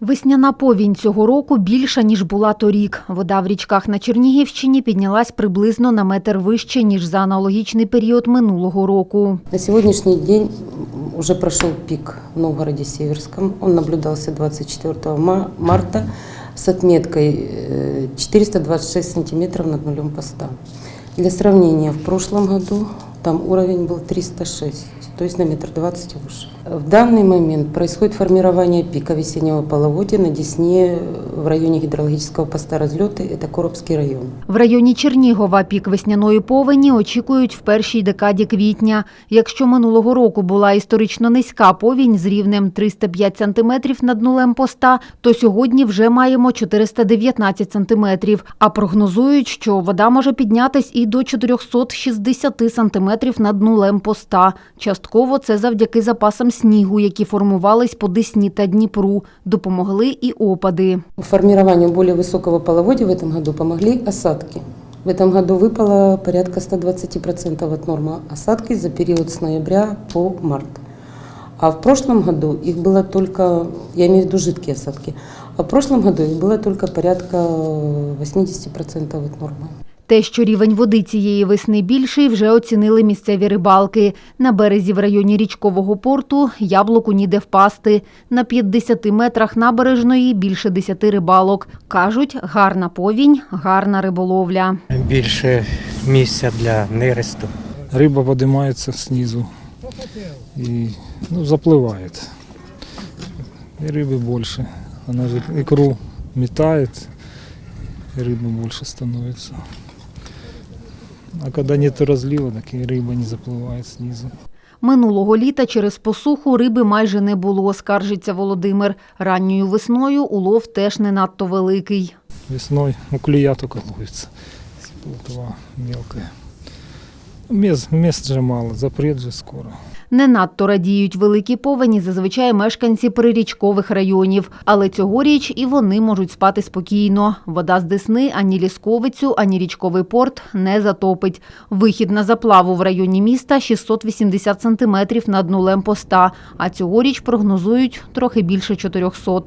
Весняна повінь цього року більша, ніж була торік. Вода в річках на Чернігівщині піднялась приблизно на метр вище, ніж за аналогічний період минулого року. На сегодняшний день м, уже прошел пик в Новгороде Северском. Он наблюдался 24 ма- марта отметкой э, 426 сантиметров над нулем поста. Для сравнения, в прошлом году там уровень был 306, то есть на метр двадцать выше. В данный момент происходит формирование пика весеннего половодья на Десне в районе гидрологического поста разлеты, это Коробский район. В районі Чернігова пік весняної повені очікують в першій декаді квітня. Якщо минулого року була історично низька повінь з рівнем 305 сантиметрів над нулем поста, то сьогодні вже маємо 419 сантиметрів. А прогнозують, що вода може піднятись і до 460 сантиметрів над нулем поста. Частково це завдяки запасам снігу, які формувались по Десні та Дніпру. Допомогли і опади. Формированию более высокого половодья в этом году помогли осадки. В этом году выпало порядка 120% от нормы осадки за период с ноября по март. А в прошлом году их было только, я имею в виду жидкие осадки, а в прошлом году их было только порядка 80% от нормы. Те, що рівень води цієї весни більший, вже оцінили місцеві рибалки. На березі в районі річкового порту яблуку ніде впасти. На 50 метрах набережної більше 10 рибалок. Кажуть, гарна повінь, гарна риболовля. більше місця для нересту. Риба поднимается снизу и ну, заплывает. И рыбы больше. Она же икру метает, и рыбы больше становится. А когда то розліва, так і риба не запливає знизу. Минулого літа через посуху риби майже не було, скаржиться Володимир. Ранньою весною улов теж не надто великий. Весною у клія тільки ловиться. Плотва мелкая. Мест, мест же мало, запрет же скоро. Не надто радіють великі повені зазвичай мешканці прирічкових районів, але цьогоріч і вони можуть спати спокійно. Вода з Десни ані Лісковицю, ані річковий порт не затопить. Вихід на заплаву в районі міста 680 сантиметрів над нулем поста, а цьогоріч прогнозують трохи більше 400.